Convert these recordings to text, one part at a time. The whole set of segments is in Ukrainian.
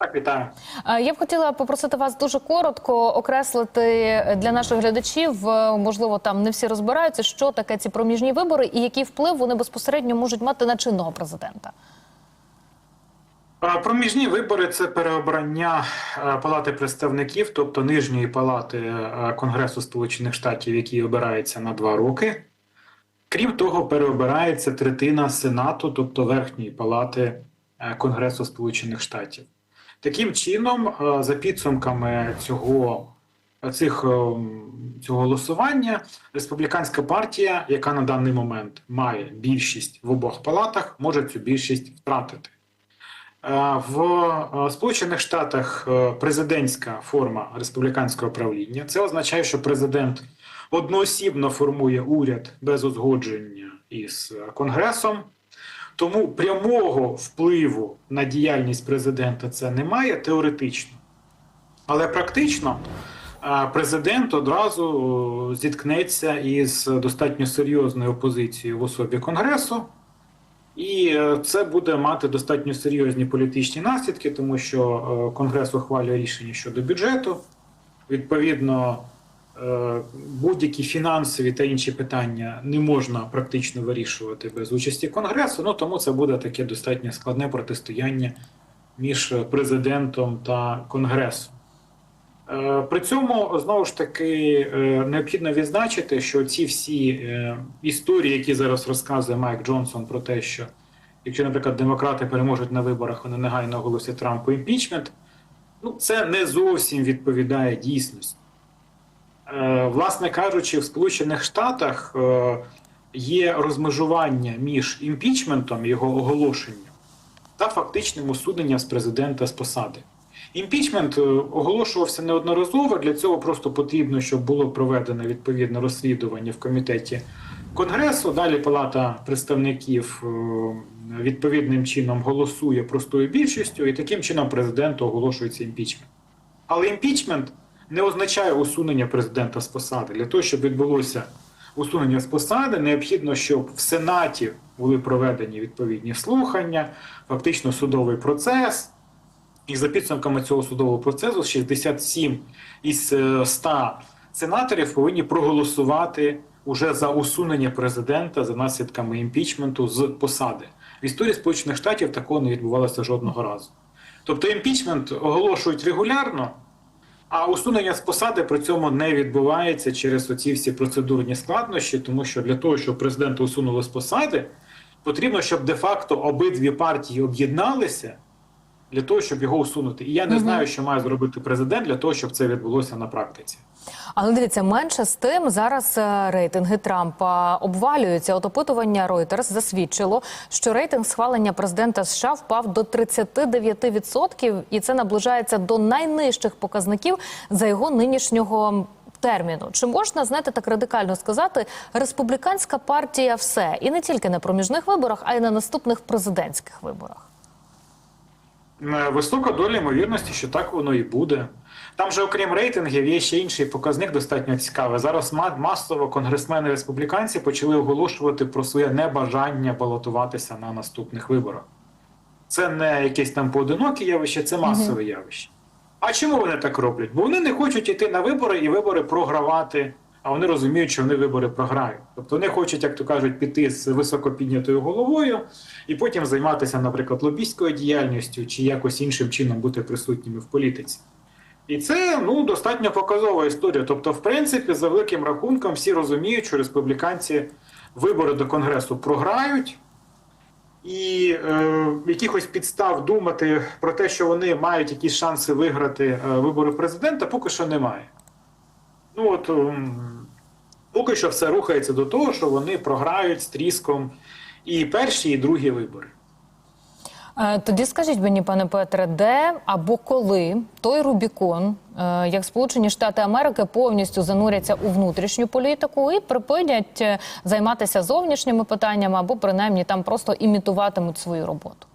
Так, вітаю. Е, Я б хотіла попросити вас дуже коротко окреслити для наших глядачів, е, можливо, там не всі розбираються, що таке ці проміжні вибори і який вплив вони безпосередньо можуть мати на чинного президента. Проміжні вибори це переобрання е, Палати представників, тобто нижньої палати е, Конгресу Сполучених Штатів, який обирається на два роки. Крім того, переобирається третина Сенату, тобто верхньої палати е, Конгресу Сполучених Штатів. Таким чином, е, за підсумками цього, цих, е, цього голосування, республіканська партія, яка на даний момент має більшість в обох палатах, може цю більшість втратити. Е, В Сполучених Штатах президентська форма республіканського правління. Це означає, що президент одноосібно формує уряд без узгодження із Конгресом. Тому прямого впливу на діяльність президента це немає теоретично. Але практично президент одразу зіткнеться із достатньо серйозною опозицією в особі Конгресу. І е, це буде мати достатньо серйозні політичні наслідки, тому що е, Конгрес ухвалює рішення щодо бюджету. Відповідно, будь-які фінансові та інші питання не можна практично вирішувати без участі Конгресу. Ну тому це буде таке достатньо складне протистояння між президентом та Конгресом. Е, При цьому знову ж таки е, необхідно відзначити, що ці всі е, історії, які зараз розказує Майк Джонсон про те, що якщо, наприклад, демократи переможуть на виборах, вони негайно оголосять Трампу імпічмент, ну це не зовсім відповідає дійсності. Е, Власне кажучи, в Сполучених Штатах е, є розмежування між імпічментом, його оголошенням, та фактичним усуненням з президента з посади. Імпічмент е, оголошувався неодноразово. Для цього просто потрібно, щоб було проведено відповідне розслідування в комітеті Конгресу. Далі Палата представників відповідним чином голосує простою більшістю, і таким чином президенту оголошується імпічмент. Але імпічмент не означає усунення президента з посади. Для того, щоб відбулося усунення з посади, необхідно, щоб в Сенаті були проведені відповідні слухання, фактично судовий процес. І за підсумками цього судового процесу 67 із е, 100 сенаторів повинні проголосувати уже за усунення президента за наслідками імпічменту з посади. В історії Сполучених Штатів такого не відбувалося жодного разу. Тобто імпічмент оголошують регулярно, а усунення з посади при цьому не відбувається через оці всі процедурні складнощі, тому що для того, щоб президента усунули з посади, потрібно, щоб де-факто обидві партії об'єдналися для того, щоб його усунути. І я не Мгм. знаю, що має зробити президент для того, щоб це відбулося на практиці. Але дивіться, менше з тим зараз е, рейтинги Трампа обвалюються. От опитування Reuters засвідчило, що рейтинг схвалення президента США впав до 39%, і це наближається до найнижчих показників за його нинішнього. Терміну чи можна знаєте так радикально сказати, республіканська партія все і не тільки на проміжних виборах, а й на наступних президентських виборах. Е, Висока доля ймовірності, що так воно і буде. Там же, окрім рейтингів, є ще інший показник достатньо цікавий. Зараз масово конгресмени республіканці почали оголошувати про своє небажання балотуватися на наступних виборах. Це не якесь там поодиноке явище, це масове явище. А чому вони так роблять? Бо вони не хочуть йти на вибори і вибори програвати, а вони розуміють, що вони вибори програють. Тобто вони хочуть, як то кажуть, піти з високо піднятою головою і потім займатися, наприклад, лобістською діяльністю чи якось іншим чином бути присутніми в політиці. І це ну достатньо показова історія. Тобто, в принципі, за великим рахунком, всі розуміють, що республіканці вибори до конгресу програють, і е, якихось підстав думати про те, що вони мають якісь шанси виграти е, вибори президента, поки що немає. Ну от ем, поки що все рухається до того, що вони програють з тріском і перші, і другі вибори. Е, Тоді скажіть мені, пане Петре, де або коли той Рубікон, е, як Сполучені Штати Америки, повністю зануряться у внутрішню політику і припинять е, займатися зовнішніми питаннями, або принаймні там просто імітуватимуть свою роботу?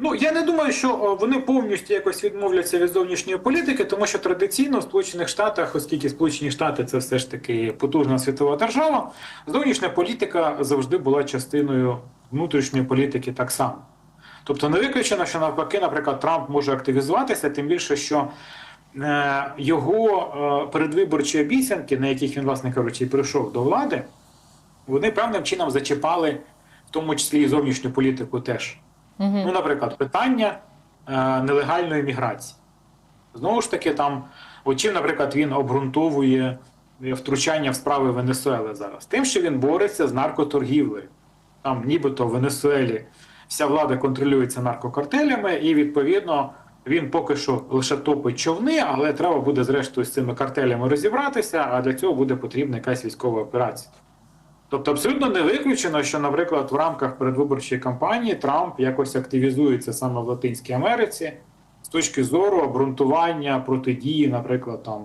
Ну я не думаю, що вони повністю якось відмовляться від зовнішньої політики, тому що традиційно в Сполучених Штатах, оскільки Сполучені Штати це все ж таки потужна світова держава, зовнішня політика завжди була частиною внутрішньої політики так само. Тобто не виключено, що навпаки, наприклад, Трамп може активізуватися, тим більше, що е, його е, передвиборчі обіцянки, на яких він, власне кажучи, і прийшов до влади, вони певним чином зачіпали, в тому числі і зовнішню політику теж. Ну, наприклад, питання е, нелегальної міграції. Знову ж таки, там, от чим, наприклад, він обґрунтовує е, втручання в справи Венесуели зараз? Тим, що він бореться з наркоторгівлею. Там, нібито в Венесуелі вся влада контролюється наркокартелями, і відповідно він поки що лише топить човни, але треба буде зрештою з цими картелями розібратися, а для цього буде потрібна якась військова операція. Тобто абсолютно не виключено, що, наприклад, в рамках передвиборчої кампанії Трамп якось активізується саме в Латинській Америці з точки зору обґрунтування протидії, наприклад, там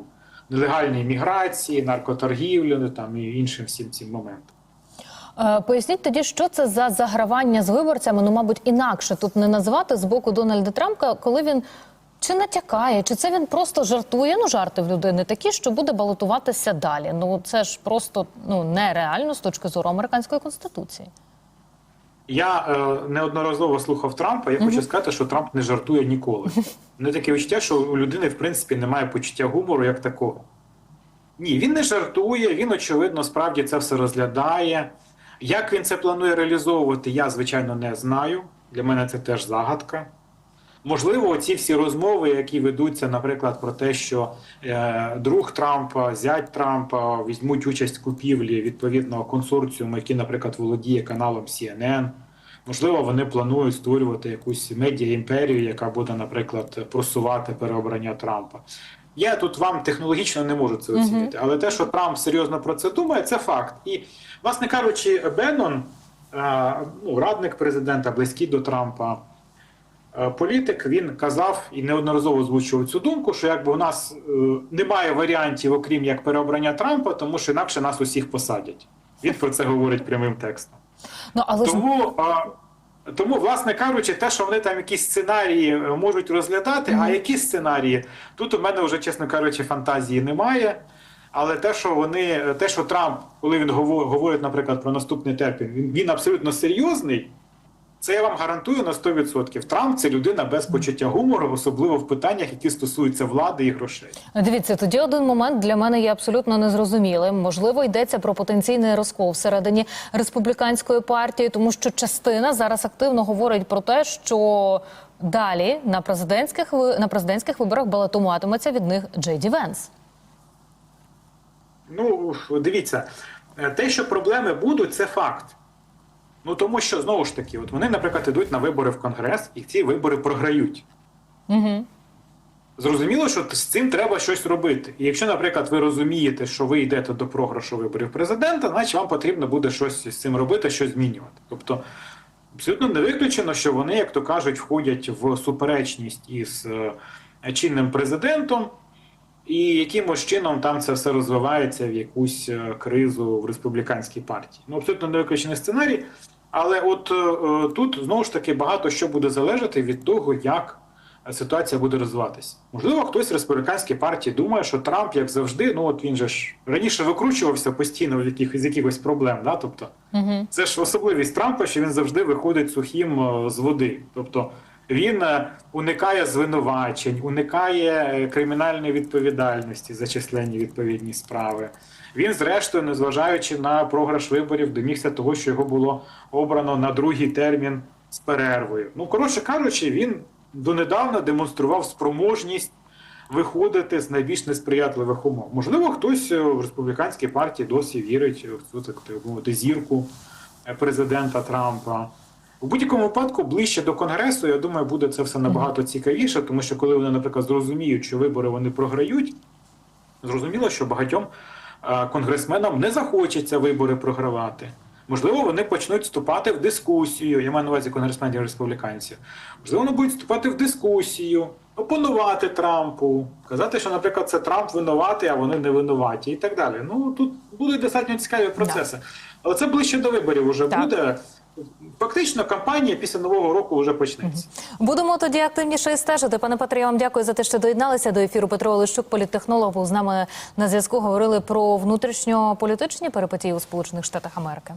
нелегальній міграції, наркоторгівлі там і іншим всім цим моментам. Е, Поясніть тоді, що це за загравання з виборцями? Ну, мабуть, інакше тут не назвати з боку Дональда Трампа, коли він чи натякає, чи це він просто жартує? Ну, жарти в людини такі, що буде балотуватися далі. Ну це ж просто ну нереально з точки зору американської конституції. Я е, неодноразово слухав Трампа. Я хочу сказати, що Трамп не жартує ніколи. Не таке відчуття, що у людини в принципі немає почуття гумору як такого. Ні, він не жартує, він очевидно справді це все розглядає. Як він це планує реалізовувати, я звичайно не знаю. Для мене це теж загадка. Можливо, ці всі розмови, які ведуться, наприклад, про те, що е, друг Трампа, зять Трампа візьмуть участь в купівлі відповідного консорціуму, який, наприклад, володіє каналом CNN. Можливо, вони планують створювати якусь медіа імперію, яка буде, наприклад, просувати переобрання Трампа. Я тут вам технологічно не можу це оцінити, але те, що Трамп серйозно про це думає, це факт. І, власне кажучи, Беннон, е, ну, радник президента, близький до Трампа, політик, він казав і неодноразово озвучував цю думку, що якби у нас е, немає варіантів, окрім як переобрання Трампа, тому що інакше нас усіх посадять. Він про це говорить прямим текстом. Ну але Тому, а, тому, власне кажучи, те, що вони там якісь сценарії е, можуть розглядати, а які сценарії, тут у мене вже, чесно кажучи, фантазії немає. Але те, що вони, те, що Трамп, коли він гово- говорить, наприклад, про наступний термін, він, він абсолютно серйозний. Це я вам гарантую на 100%. Трамп це людина без почуття гумору, особливо в питаннях, які стосуються влади і грошей. Дивіться, тоді один момент для мене є абсолютно незрозумілим. Можливо, йдеться про потенційний розкол всередині республіканської партії, тому що частина зараз активно говорить про те, що далі на президентських на президентських виборах балотуватиметься від них Джей Ді Венс. Ну, дивіться, е, те, що проблеми будуть, це факт. Ну тому що знову ж таки, от вони, наприклад, йдуть на вибори в Конгрес і ці вибори програють. Угу. Зрозуміло, що з цим треба щось робити. І якщо, наприклад, ви розумієте, що ви йдете до програшу виборів президента, значить вам потрібно буде щось з цим робити, щось змінювати. Тобто абсолютно не виключено, що вони, як то кажуть, входять в суперечність із е, чинним президентом, і якимось чином там це все розвивається в якусь е, кризу в республіканській партії. Ну, абсолютно не виключений сценарій. Але от е, е, тут знову ж таки багато що буде залежати від того, як ситуація буде розвиватися. Можливо, хтось в республіканській партії думає, що Трамп, як завжди, ну от він же ж раніше викручувався постійно в яких, з якихось проблем. Да? Тобто, Угу. це ж особливість Трампа, що він завжди виходить сухим е, з води. Тобто він е, уникає звинувачень, уникає е, кримінальної відповідальності за численні відповідні справи. Він, зрештою, незважаючи на програш виборів, домігся того, що його було обрано на другий термін з перервою. Ну, коротше кажучи, він донедавна демонстрував спроможність виходити з найбільш несприятливих умов. Можливо, хтось е, в республіканській партії досі вірить в цю так мовити зірку президента Трампа. У будь-якому випадку ближче до конгресу, я думаю, буде це все набагато цікавіше, тому що коли вони, наприклад, зрозуміють, що вибори вони програють, зрозуміло, що багатьом е, конгресменам не захочеться вибори програвати. Можливо, вони почнуть вступати в дискусію. Я маю на увазі конгресменів республіканців. Можливо, вони будуть вступати в дискусію, опонувати Трампу, казати, що, наприклад, це Трамп винуватий, а вони не винуваті, і так далі. Ну тут будуть достатньо цікаві процеси. Але це ближче до виборів вже Так. буде. Фактично, кампанія після нового року вже почнеться. Будемо тоді активніше стежити. Пане Патрія вам дякую за те, що доєдналися до ефіру. Петро Олещук, політтехнолог, був з нами на зв'язку. Говорили про внутрішньополітичні перипетії у Сполучених Штатах Америки.